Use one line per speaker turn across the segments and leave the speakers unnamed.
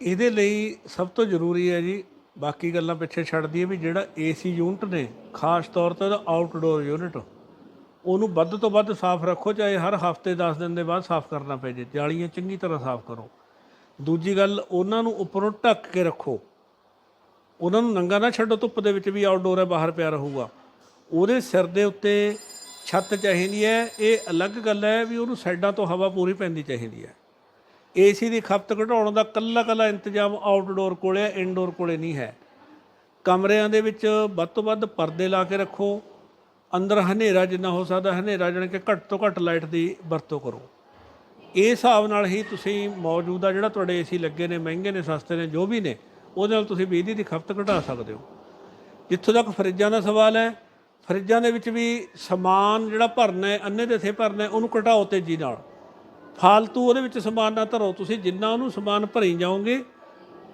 ਇਹਦੇ ਲਈ ਸਭ ਤੋਂ ਜ਼ਰੂਰੀ ਹੈ ਜੀ, ਬਾਕੀ ਗੱਲਾਂ ਪਿੱਛੇ ਛੱਡ ਦਈਏ ਵੀ ਜਿਹੜਾ ਏਸੀ ਯੂਨਿਟ ਨੇ, ਖਾਸ ਤੌਰ ਤੇ ਉਹਦਾ ਆਊਟਡੋਰ ਯੂਨਿਟ ਉਹਨੂੰ ਵੱਧ ਤੋਂ ਵੱਧ ਸਾਫ਼ ਰੱਖੋ, ਚਾਹੇ ਹਰ ਹਫ਼ਤੇ 10 ਦਿਨ ਦੇ ਬਾਅਦ ਸਾਫ਼ ਕਰਨਾ ਪੈ ਜੇ, ਜਾਲੀਆਂ ਚੰਗੀ ਤਰ੍ਹਾਂ ਸਾਫ਼ ਕਰੋ। ਦੂਜੀ ਗੱਲ, ਉਹਨਾਂ ਨੂੰ ਉੱਪਰੋਂ ਢੱਕ ਕੇ ਰੱਖੋ। ਉਹਨਾਂ ਨੂੰ ਨੰਗਾ ਨਾ ਛੱਡੋ, ਧੁੱਪ ਦੇ ਵਿੱਚ ਵੀ ਆਊਟਡੋਰ ਹੈ, ਬਾਹਰ ਪਿਆ ਰਹੂਗਾ। ਉਹਦੇ ਸਿਰ ਦੇ ਉੱਤੇ ਛੱਤ ਚਾਹੀਦੀ ਹੈ। ਇਹ ਅਲੱਗ ਗੱਲ ਹੈ ਵੀ ਉਹਨੂੰ ਸਾਈਡਾਂ ਤੋਂ ਹਵਾ ਪੂਰੀ ਪੈਂਦੀ ਚਾਹੀਦੀ ਹੈ। ਏਸੀ ਦੀ ਖਪਤ ਘਟਾਉਣ ਦਾ ਕੱਲਾ ਕੱਲਾ ਇੰਤਜ਼ਾਮ ਆਊਟਡੋਰ ਕੋਲੇ ਹੈ ਇਨਡੋਰ ਕੋਲੇ ਨਹੀਂ ਹੈ। ਕਮਰਿਆਂ ਦੇ ਵਿੱਚ ਵੱਧ ਤੋਂ ਵੱਧ ਪਰਦੇ ਲਾ ਕੇ ਰੱਖੋ। ਅੰਦਰ ਹਨੇਰਾ ਜਿੰਨਾ ਹੋ ਸਕਦਾ, ਹਨੇਰਾ ਜਾਣੀ ਕਿ ਘੱਟ ਤੋਂ ਘੱਟ ਲਾਈਟ ਦੀ ਵਰਤੋਂ ਕਰੋ। ਇਹ ਹਿਸਾਬ ਨਾਲ ਹੀ ਤੁਸੀਂ ਮੌਜੂਦਾ ਜਿਹੜਾ ਤੁਹਾਡੇ ਏਸੀ ਲੱਗੇ ਨੇ, ਮਹਿੰਗੇ ਨੇ, ਸਸਤੇ ਨੇ, ਜੋ ਵੀ ਨੇ, ਉਹਦੇ ਨਾਲ ਤੁਸੀਂ ਬਿਜਲੀ ਦੀ ਖਪਤ ਘਟਾ ਸਕਦੇ ਹੋ। ਜਿੱਥੋਂ ਤੱਕ ਫਰਿੱਜਾਂ ਦਾ ਸਵਾਲ ਹੈ, ਫਰਿੱਜਾਂ ਦੇ ਵਿੱਚ ਵੀ ਸਮਾਨ ਜਿਹੜਾ ਭਰਨਾ ਹੈ ਅੰਨੇ ਦੇ ਥੇ ਭਰਨਾ ਉਹਨੂੰ ਘਟਾਓ ਤੇਜ਼ੀ ਨਾਲ। ਫਾਲਤੂ ਉਹਦੇ ਵਿੱਚ ਸਮਾਨ ਨਾ ਧਰੋ। ਤੁਸੀਂ ਜਿੰਨਾ ਉਹਨੂੰ ਸਮਾਨ ਭਰੀ ਜਾਓਗੇ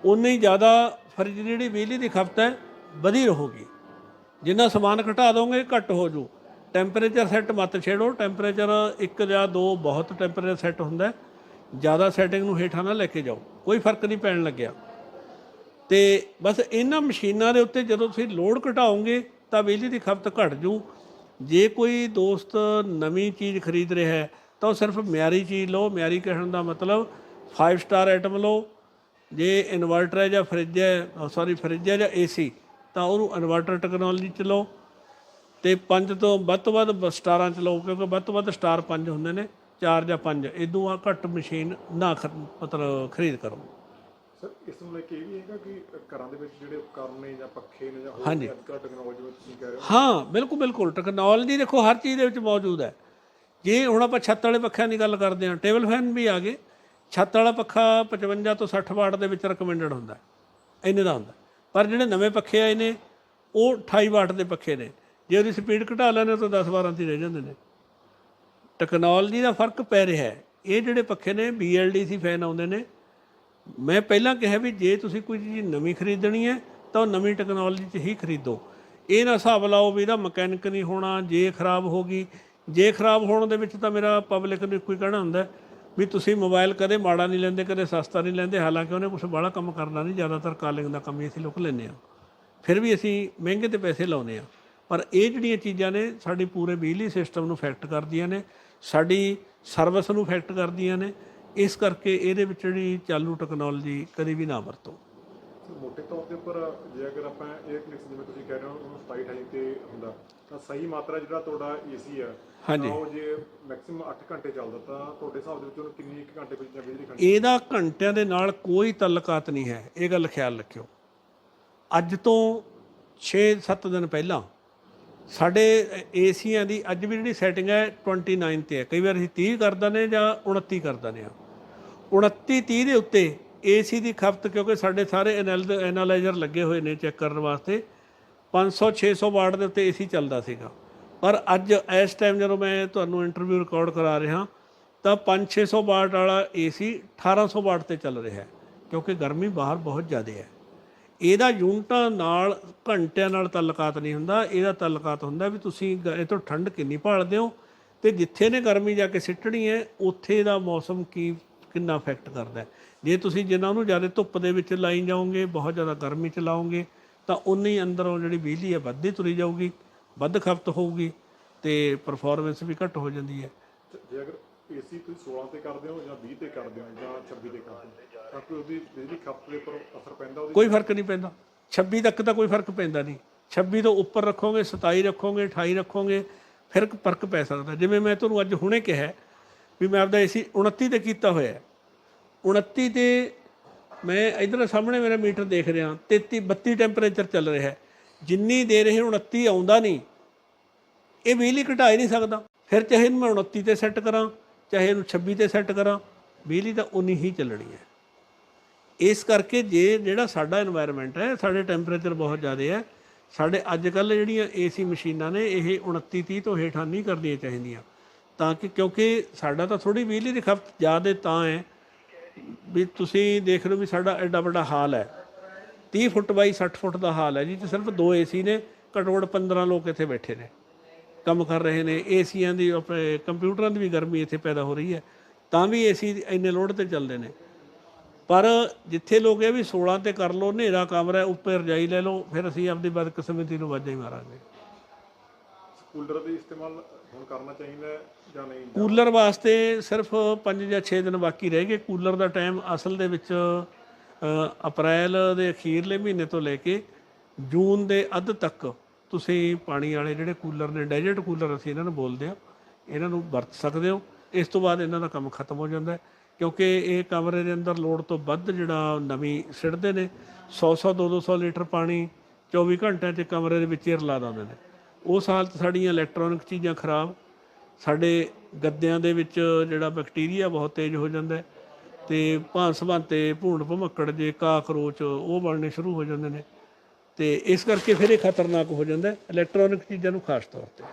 ਉਨੀ ਹੀ ਜ਼ਿਆਦਾ ਫਰਿੱਜ ਦੀ ਜਿਹੜੀ ਬਿਜਲੀ ਦੀ ਖਪਤ ਹੈ, ਵਧੀ ਰਹੂਗੀ। ਜਿੰਨਾ ਸਮਾਨ ਘਟਾ ਦੋਗੇ, ਘੱਟ ਹੋ ਜੂ। ਟੈਂਪਰੇਚਰ ਸੈੱਟ ਮਤ ਛੇੜੋ। ਟੈਂਪਰੇਚਰ 1 ਜਾਂ 2 ਬਹੁਤ ਟੈਂਪਰੇਚਰ ਸੈੱਟ ਹੁੰਦਾ ਜ਼ਿਆਦਾ ਸੈਟਿੰਗ ਨੂੰ ਹੇਠਾਂ ਨਾ ਲੈ ਕੇ ਜਾਓ। ਕੋਈ ਫ਼ਰਕ ਨਹੀਂ ਪੈਣ ਲੱਗਿਆ। ਤੇ ਬਸ ਇਹਨਾਂ ਮਸ਼ੀਨਾਂ ਦੇ ਉੱਤੇ ਜਦੋਂ ਤੁਸੀਂ ਲੋਡ ਘਟਾਓਗੇ, ਤਾਂ ਬਿਜਲੀ ਦੀ ਖਪਤ ਘਟ ਜੂ। ਜੇ ਕੋਈ ਦੋਸਤ ਨਵੀਂ ਚੀਜ਼ ਖਰੀਦ ਰਿਹਾ ਹੈ ਤਾਂ ਉਹ ਸਿਰਫ ਮਿਆਰੀ ਚੀਜ਼ ਲਓ ਮਿਆਰੀ ਕਹਿਣ ਦਾ ਮਤਲਬ 5 ਸਟਾਰ ਆਈਟਮ ਲਓ। ਜੇ ਇਨਵਰਟਰ ਹੈ ਜਾਂ ਫਰਿੱਜ ਹੈ ਸੌਰੀ ਫਰਿੱਜ ਹੈ ਜਾਂ ਏਸੀ ਤਾਂ ਉਹਨੂੰ ਇਨਵਰਟਰ ਟੈਕਨੋਲੋਜੀ ਚ ਲਓ। ਤੇ ਪੰਜ ਤੋਂ ਵੱਧ ਤੋਂ ਵੱਧ ਸਟਾਰਾਂ ਚ ਲਓ ਕਿਉਂਕਿ ਵੱਧ ਤੋਂ ਵੱਧ ਸਟਾਰ ਪੰਜ ਹੁੰਦੇ ਨੇ ਚਾਰ ਜਾਂ ਪੰਜ। ਇਦੋਂ ਆ ਘੱਟ ਮਸ਼ੀਨ ਨਾ ਮਤਲਬ ਖਰੀਦ ਕਰੋ।
ਸਰ ਇਸ ਨੂੰ ਲੈ ਕੇ ਇਹ ਵੀ ਹੈਗਾ ਕਿ ਘਰਾਂ ਦੇ ਵਿੱਚ ਜਿਹੜੇ ਉਪਕਰਨ ਨੇ ਜਾਂ ਪੱਖੇ ਨੇ ਜਾਂ ਹੋਰ। ਅੱਜ ਕੱਲ੍ਹ ਟੈਕਨੋਲੋਜੀ ਵਿੱਚ ਤੁਸੀਂ ਕਹਿ ਰਹੇ ਹੋ?
ਹਾਂ ਬਿਲਕੁਲ ਬਿਲਕੁਲ ਟੈਕਨੋਲੋਜੀ ਦੇਖੋ ਹਰ ਚੀਜ਼ ਦੇ ਵਿੱਚ ਮੌਜੂਦ ਹੈ। ਜੇ ਹੁਣ ਆਪਾਂ ਛੱਤ ਵਾਲੇ ਪੱਖਿਆਂ ਦੀ ਗੱਲ ਕਰਦੇ ਹਾਂ ਟੇਬਲ ਫੈਨ ਵੀ ਆ ਗਏ। ਛੱਤ ਵਾਲਾ ਪੱਖਾ 55 ਤੋਂ 60 ਵਾਟ ਦੇ ਵਿੱਚ ਰეკਮੈਂਡਡ ਹੁੰਦਾ ਇੰਨੇ ਦਾ ਹੁੰਦਾ ਪਰ ਜਿਹੜੇ ਨਵੇਂ ਪੱਖੇ ਆਏ ਨੇ, ਉਹ 28 ਵਾਟ ਦੇ ਪੱਖੇ ਨੇ। ਜੇ ਉਹਦੀ ਸਪੀਡ ਘਟਾ ਲੈਣੇ ਤਾਂ 10 12 ਤੇ ਰਹਿ ਜਾਂਦੇ ਨੇ। ਟੈਕਨੋਲੋਜੀ ਦਾ ਫ਼ਰਕ ਪੈ ਰਿਹਾ ਹੈ। ਇਹ ਜਿਹੜੇ ਪੱਖੇ ਨੇ BLDC ਫੈਨ ਆਉਂਦੇ ਨੇ। ਮੈਂ ਪਹਿਲਾਂ ਕਿਹਾ ਵੀ ਜੇ ਤੁਸੀਂ ਕੋਈ ਚੀਜ਼ ਨਵੀਂ ਖਰੀਦਣੀ ਹੈ, ਤਾਂ ਉਹ ਨਵੀਂ ਟੈਕਨੋਲੋਜੀ 'ਚ ਹੀ ਖਰੀਦੋ। ਇਹ ਨਾ ਹਿਸਾਬ ਲਾਓ ਵੀ ਇਹਦਾ ਮਕੈਨਿਕ ਨਹੀਂ ਹੋਣਾ, ਜੇ ਖਰਾਬ ਹੋ ਗਈ ਜੇ ਖਰਾਬ ਹੋਣ ਦੇ ਵਿੱਚ ਤਾਂ ਮੇਰਾ ਪਬਲਿਕ ਨੂੰ ਇੱਕੋ ਹੀ ਕਹਿਣਾ ਹੁੰਦਾ ਵੀ ਤੁਸੀਂ ਮੋਬਾਈਲ ਕਦੇ ਮਾੜਾ ਨਹੀਂ ਲੈਂਦੇ, ਕਦੇ ਸਸਤਾ ਨਹੀਂ ਲੈਂਦੇ, ਹਾਲਾਂਕਿ ਉਹਨੇ ਕੁਝ ਬਾਹਲਾ ਕੰਮ ਕਰਨਾ ਨਹੀਂ, ਜ਼ਿਆਦਾਤਰ ਕਾਲਿੰਗ ਦਾ ਕੰਮ ਹੀ ਅਸੀਂ ਲੋਕ ਲੈਂਦੇ ਆ ਫਿਰ ਵੀ ਅਸੀਂ ਮਹਿੰਗੇ ਤੇ ਪੈਸੇ ਲਾਉਂਦੇ ਆ ਪਰ ਇਹ ਜਿਹੜੀਆਂ ਚੀਜ਼ਾਂ ਨੇ, ਸਾਡੀ ਪੂਰੇ ਬਿਜਲੀ ਸਿਸਟਮ ਨੂੰ ਇਫੈਕਟ ਕਰਦੀਆਂ ਨੇ, ਸਾਡੀ ਸਰਵਿਸ ਨੂੰ ਇਫੈਕਟ ਕਰਦੀਆਂ ਨੇ, ਇਸ ਕਰਕੇ ਇਹਦੇ ਵਿੱਚ ਜਿਹੜੀ ਚਾਲੂ ਟੈਕਨੋਲੋਜੀ ਕਦੇ ਵੀ ਨਾ ਵਰਤੋ।
ਮੋਟੇ ਤੌਰ ਦੇ ਉੱਪਰ ਜੇ ਅਗਰ ਆਪਾਂ ਇਹ ਕਨੈਕਸ਼ਨ ਜਿਵੇਂ ਤੁਸੀਂ ਕਹਿ ਰਹੇ ਹੋ ਉਹਨੂੰ 27 28 ਤੇ ਹੁੰਦਾ ਤਾਂ ਸਹੀ ਮਾਤਰਾ ਜਿਹੜਾ ਤੁਹਾਡਾ ਏਸੀ ਹੈ
ਹਾਂਜੀ।
ਉਹ ਜੇ ਮੈਕਸਿਮਮ 8 ਘੰਟੇ ਚੱਲਦਾ ਤਾਂ ਤੁਹਾਡੇ ਹਿਸਾਬ ਦੇ ਵਿੱਚ ਉਹਨੂੰ ਕਿੰਨੀ ਇੱਕ ਘੰਟੇ ਵਿੱਚ ਜਾਂ ਬਿਜਲੀ ਖਰਚ
ਇਹਦਾ ਘੰਟਿਆਂ ਦੇ ਨਾਲ ਕੋਈ ਤਾਲੁਕਾਤ ਨਹੀਂ ਹੈ ਇਹ ਗੱਲ ਖਿਆਲ ਰੱਖਿਓ। ਅੱਜ ਤੋਂ 6-7 ਦਿਨ ਪਹਿਲਾਂ ਸਾਡੇ ਏਸੀਆਂ ਦੀ ਅੱਜ ਵੀ ਜਿਹੜੀ ਸੈਟਿੰਗ ਹੈ 29 ਤੇ ਹੈ। ਕਈ ਵਾਰ ਅਸੀਂ 30 ਕਰ ਦਿੰਦੇ ਜਾਂ 29 ਕਰ ਦਿੰਦੇ ਆ 29 30 ਦੇ ਉੱਤੇ ਏਸੀ ਦੀ ਖਪਤ, ਕਿਉਂਕਿ ਸਾਡੇ ਸਾਰੇ ਐਨਾਲਾਈਜ਼ਰ ਲੱਗੇ ਹੋਏ ਨੇ ਚੈੱਕ ਕਰਨ ਵਾਸਤੇ 500 600 ਵਾਟ ਦੇ ਉੱਤੇ ਏਸੀ ਚੱਲਦਾ ਸੀਗਾ। ਪਰ ਅੱਜ, ਇਸ ਟਾਈਮ ਜਦੋਂ ਮੈਂ ਤੁਹਾਨੂੰ ਇੰਟਰਵਿਊ ਰਿਕਾਰਡ ਕਰਾ ਰਿਹਾ, ਤਾਂ 5-600 ਵਾਟ ਵਾਲਾ ਏਸੀ 1800 ਵਾਟ ਤੇ ਚੱਲ ਰਿਹਾ ਹੈ, ਕਿਉਂਕਿ ਗਰਮੀ ਬਾਹਰ ਬਹੁਤ ਜ਼ਿਆਦਾ ਹੈ। ਇਹਦਾ ਯੂਨਿਟਾਂ ਨਾਲ, ਘੰਟਿਆਂ ਨਾਲ ਤਾਲੁਕਾਤ ਨਹੀਂ ਹੁੰਦਾ, ਇਹਦਾ ਤਾਲੁਕਾਤ ਹੁੰਦਾ ਵੀ ਤੁਸੀਂ ਗ- ਇਹ ਤੋਂ ਠੰਡ ਕਿੰਨੀ ਭਾਲਦੇ ਹੋ, ਤੇ ਜਿੱਥੇ ਨੇ ਗਰਮੀ ਜਾ ਕੇ ਸਿੱਟਣੀ ਹੈ, ਉੱਥੇ ਦਾ ਮੌਸਮ ਕੀ ਕਿੰਨਾ ਇਫੈਕਟ ਕਰਦਾ ਹੈ। ਜੇ ਤੁਸੀਂ ਜਿੰਨਾ ਉਹਨੂੰ ਜ਼ਿਆਦਾ ਧੁੱਪ ਦੇ ਵਿੱਚ ਲਾਈ ਜਾਓਗੇ ਬਹੁਤ ਜ਼ਿਆਦਾ ਗਰਮੀ ਚ ਲਾਓਗੇ ਤਾਂ ਉਨੀ ਅੰਦਰੋਂ ਜਿਹੜੀ ਬਿਜਲੀ ਹੈ ਵੱਧਦੀ ਤੁਰੀ ਜਾਊਗੀ ਵੱਧ ਖਪਤ ਹੋਊਗੀ ਤੇ ਪਰਫਾਰਮੈਂਸ ਵੀ ਘੱਟ ਹੋ ਜਾਂਦੀ ਹੈ।
ਜੇ ਅਗਰ ਏਸੀ ਤੁਸੀਂ 16 ਤੇ ਕਰਦੇ ਹੋ ਜਾਂ 20 ਤੇ ਕਰਦੇ ਹੋ ਜਾਂ 26 ਤੇ ਕਰਦੇ ਹੋ ਤਾਂ ਕੋਈ ਉਹਦੀ ਬਿਜਲੀ ਖਪਤ ਦੇ ਉੱਪਰ ਅਸਰ ਪੈਂਦਾ ਉਹਦੀ?
ਕੋਈ ਫ਼ਰਕ ਨਹੀਂ ਪੈਂਦਾ। 26 ਤੱਕ ਤਾਂ ਕੋਈ ਫ਼ਰਕ ਪੈਂਦਾ ਨਹੀਂ। 26 ਤੋਂ ਉੱਪਰ ਰੱਖੋਗੇ 27 ਰੱਖੋਗੇ 28 ਰੱਖੋਗੇ ਫਿਰ ਫ਼ਰਕ ਪੈ ਸਕਦਾ। ਜਿਵੇਂ ਮੈਂ ਤੁਹਾਨੂੰ ਅੱਜ ਹੁਣੇ ਕਿਹਾ ਵੀ ਮੈਂ ਆਪਦਾ ਏਸੀ 29 ਤੇ ਕੀਤਾ ਹੋਇਆ ਹੈ। 29 ਤੇ ਮੈਂ ਇਧਰ ਸਾਹਮਣੇ ਮੇਰਾ ਮੀਟਰ ਦੇਖ ਰਿਹਾ 33 32 ਟੈਂਪਰੇਚਰ ਚੱਲ ਰਿਹਾ ਜਿੰਨੀ ਦੇਰ ਇਹ 29 ਆਉਂਦਾ ਨਹੀਂ, ਇਹ ਬਿਜਲੀ ਘਟਾ ਹੀ ਨਹੀਂ ਸਕਦਾ। ਫਿਰ ਚਾਹੇ ਇਹਨੂੰ ਮੈਂ 29 ਤੇ ਸੈੱਟ ਕਰਾਂ, ਚਾਹੇ ਇਹਨੂੰ 26 ਤੇ ਸੈੱਟ ਕਰਾਂ, ਬਿਜਲੀ ਤਾਂ ਉਨੀ ਹੀ ਚੱਲਣੀ ਹੈ। ਇਸ ਕਰਕੇ ਜੇ ਜਿਹੜਾ ਸਾਡਾ এনवायरमेंट ਹੈ, ਸਾਡੇ ਟੈਂਪਰੇਚਰ ਬਹੁਤ ਜ਼ਿਆਦਾ ਹੈ, ਸਾਡੇ ਅੱਜ ਕੱਲ ਜਿਹੜੀਆਂ ਏਸੀ ਮਸ਼ੀਨਾਂ ਨੇ, ਇਹ 29 30 ਤੋਂ ਹੇਠਾਂ ਨਹੀਂ ਕਰਦੀਆਂ ਚਾਹੀਦੀਆਂ। ਤਾਂ ਕਿ ਕਿਉਂਕਿ ਸਾਡਾ ਤਾਂ ਥੋੜੀ ਬਿਜਲੀ ਦੀ ਖਪਤ ਜ਼ਿਆਦਾ ਤਾਂ ਹੈ। ਵੀ ਤੁਸੀਂ ਦੇਖ ਲਓ ਵੀ ਸਾਡਾ ਐਡਾ ਵੱਡਾ ਹਾਲ ਹੈ। 30 ਫੁੱਟ ਬਾਈ 60 ਫੁੱਟ ਦਾ ਹਾਲ ਹੈ ਜੀ ਤੇ ਸਿਰਫ ਦੋ ਏਸੀ ਨੇ ਘੱਟੋ ਘੱਟ 15 ਲੋਕ ਇੱਥੇ ਬੈਠੇ ਨੇ। ਕੰਮ ਕਰ ਰਹੇ ਨੇ ਏਸੀਆਂ ਦੀ ਆਪਣੇ ਕੰਪਿਊਟਰਾਂ ਦੀ ਵੀ ਗਰਮੀ ਇੱਥੇ ਪੈਦਾ ਹੋ ਰਹੀ ਹੈ ਤਾਂ ਵੀ ਏਸੀ ਇੰਨੇ ਲੋਡ ਤੇ ਚੱਲਦੇ ਨੇ। ਪਰ ਜਿੱਥੇ ਲੋਕ ਇਹ ਵੀ 16 ਤੇ ਕਰ ਲਓ ਹਨੇਰਾ ਕਮਰਾ ਹੈ, ਉੱਪਰ ਰਜਾਈ ਲੈ ਲਓ ਫਿਰ ਅਸੀਂ ਆਪਦੀ ਬਦਕਿਸਮਤੀ ਨੂੰ ਵਾਜਾ ਹੀ ਮਾਰਾਂਗੇ।
ਕੂਲਰ ਦੀ ਇਸਤੇਮਾਲ ਹੁਣ ਕਰਨਾ ਚਾਹੀਦਾ ਹੈ ਜਾਂ ਨਹੀਂ?
ਕੂਲਰ ਵਾਸਤੇ ਸਿਰਫ 5 ਜਾਂ 6 ਦਿਨ ਬਾਕੀ ਰਹਿ ਗਏ। ਕੂਲਰ ਦਾ ਟਾਈਮ ਅਸਲ ਦੇ ਵਿੱਚ ਅਪ੍ਰੈਲ ਦੇ ਅਖੀਰਲੇ ਮਹੀਨੇ ਤੋਂ ਲੈ ਕੇ ਜੂਨ ਦੇ ਅੱਧ ਤੱਕ ਤੁਸੀਂ ਪਾਣੀ ਵਾਲੇ ਜਿਹੜੇ ਕੂਲਰ ਨੇ, ਡੈਜਰਟ ਕੂਲਰ ਅਸੀਂ ਇਹਨਾਂ ਨੂੰ ਬੋਲਦੇ ਹਾਂ, ਇਹਨਾਂ ਨੂੰ ਵਰਤ ਸਕਦੇ ਹੋ। ਇਸ ਤੋਂ ਬਾਅਦ ਇਹਨਾਂ ਦਾ ਕੰਮ ਖਤਮ ਹੋ ਜਾਂਦਾ ਹੈ, ਕਿਉਂਕਿ ਇਹ ਕਮਰੇ ਦੇ ਅੰਦਰ ਲੋੜ ਤੋਂ ਵੱਧ ਜਿਹੜਾ ਨਵੀਂ ਸਿੱਟਦੇ ਨੇ 100 100 200 ਲੀਟਰ ਪਾਣੀ 24 ਘੰਟਿਆਂ 'ਚ ਕਮਰੇ ਦੇ ਵਿੱਚ ਹੀ ਰਲਾ ਦਿੰਦੇ ਨੇ। ਉਸ ਹਾਲਤ ਸਾਡੀਆਂ ਇਲੈਕਟ੍ਰੋਨਿਕ ਚੀਜ਼ਾਂ ਖਰਾਬ, ਸਾਡੇ ਗੱਦਿਆਂ ਦੇ ਵਿੱਚ ਜਿਹੜਾ ਬੈਕਟੀਰੀਆ ਬਹੁਤ ਤੇਜ਼ ਹੋ ਜਾਂਦਾ ਹੈ ਤੇ ਭਾਂਸ ਭਾਂਤੇ ਭੂਣ ਭਮੱਕੜ ਜੇ ਕਾਕਰੋਚ ਉਹ ਬਣਨੇ ਸ਼ੁਰੂ ਹੋ ਜਾਂਦੇ ਨੇ ਤੇ ਇਸ ਕਰਕੇ ਫਿਰ ਇਹ ਖਤਰਨਾਕ ਹੋ ਜਾਂਦਾ ਇਲੈਕਟ੍ਰੋਨਿਕ ਚੀਜ਼ਾਂ ਨੂੰ ਖਾਸ ਤੌਰ ਤੇ।